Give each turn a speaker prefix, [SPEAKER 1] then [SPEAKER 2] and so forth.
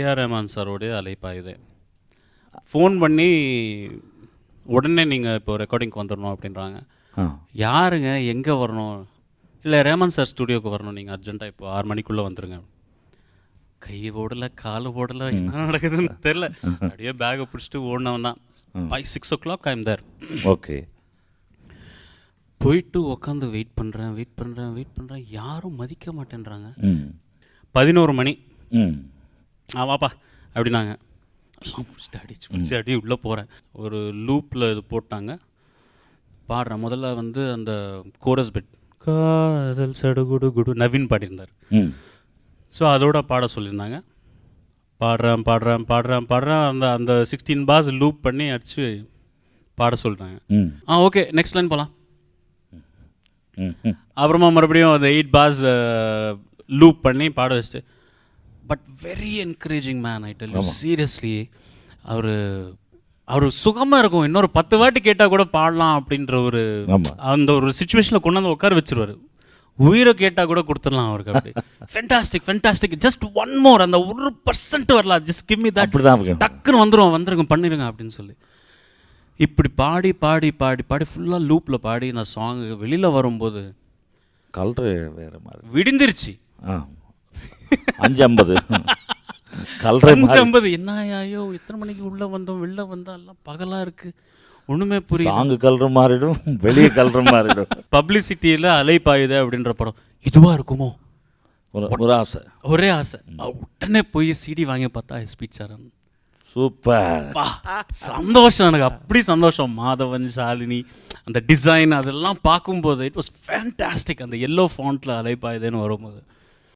[SPEAKER 1] AR Rahman சாரோடைய Alaipayuthe phone பண்ணி உடனே நீங்கள் இப்போ ரெக்கார்டிங்க்கு வந்துடணும் அப்படின்றாங்க. யாருங்க? எங்கே வரணும்? இல்லை ரேமன் சார் ஸ்டுடியோக்கு வரணும். நீங்கள் அர்ஜென்ட்டாக இப்போ ஆறு மணிக்குள்ளே வந்துருங்க. கை ஓடல கால் ஓடல என்ன நடக்குதுன்னு தெரில அப்படியே பேக்கை பிடிச்சிட்டு ஓடினவன் தான். By six o'clock I'm there
[SPEAKER 2] okay.
[SPEAKER 1] போயிட்டு உட்காந்து வெயிட் பண்ணுறேன் வெயிட் பண்ணுறேன் வெயிட் பண்ணுறேன் யாரும் மதிக்க மாட்டேன்றாங்க. பதினோரு மணி. ஆ வாப்பா அப்படின்னாங்க. எல்லாம் முடிச்சுட்டு அடிச்சு அடி உள்ளே போகிறேன் ஒரு லூப்பில் இது போட்டாங்க. பாடுறேன் முதல்ல வந்து அந்த கோரஸ் பெட். காதல் சடுகுடு குடு நவீன் பாடியிருந்தார். ஸோ அதோட பாட சொல்லியிருந்தாங்க. பாடுறேன் பாடுறேன் பாடுறேன் பாடுறேன். அந்த அந்த சிக்ஸ்டீன் பாஸ் லூப் பண்ணி அடிச்சு பாட சொல்லிட்டாங்க
[SPEAKER 2] ம்.
[SPEAKER 1] ஆ ஓகே நெக்ஸ்ட் லைன் போகலாம் அப்புறமா மறுபடியும் அந்த எயிட் பாஸ் லூப் பண்ணி பாட வச்சுட்டு but very encouraging man I tell seriously அவர் அவர் சுகமாக இருக்கும். இன்னொரு பத்து வாட்டி கேட்டால் கூட பாடலாம் அப்படின்ற ஒரு. அந்த ஒரு சுச்சுவேஷனில் கொண்டு வந்து உட்கார வச்சிருவாரு. உயிரை கேட்டால் கூட கொடுத்துடலாம் அவருக்கு அப்படி. Fantastic fantastic just one more அந்த ஒரு பர்சன்ட் வரலாம். Just give me that. டக்குன்னு வந்துடும் வந்துருங்க பண்ணிருங்க அப்படின்னு சொல்லி. இப்படி பாடி பாடி பாடி பாடி ஃபுல்லாக லூப்பில் பாடி நான் சாங் வெளியில் வரும்போது
[SPEAKER 2] கலரு வேறு மாதிரி.
[SPEAKER 1] விடிஞ்சிருச்சு.
[SPEAKER 2] ஆ. அஞ்சு ஐம்பது
[SPEAKER 1] அஞ்சு ஐம்பது என்ன ஐயோ இத்தனை மணிக்கு உள்ள வந்தோம் வெளில வந்தா எல்லாம் பகலா இருக்கு. ஒண்ணுமே புரியல.
[SPEAKER 2] சாங்கு கலரு மாறிடும் வெளியே கலரு மாறிடும்.
[SPEAKER 1] பப்ளிசிட்டியில அலை பாயுதே அப்படின்ற படம். இதுவா இருக்குமோ?
[SPEAKER 2] ஒரு ஆசை.
[SPEAKER 1] ஒரே ஆசை. உடனே போய் சிடி வாங்கி பார்த்தா எஸ்பி சரண்.
[SPEAKER 2] சூப்பர்.
[SPEAKER 1] சந்தோஷம் எனக்கு. அப்படி சந்தோஷம். மாதவன் ஷாலினி அந்த டிசைன் அதெல்லாம் பார்க்கும்போது இட் வாஸ் ஃபேண்டாஸ்டிக் அந்த எல்லோ ஃபாண்ட்டில் அலைப்பாயுதேன்னு வரும்போது.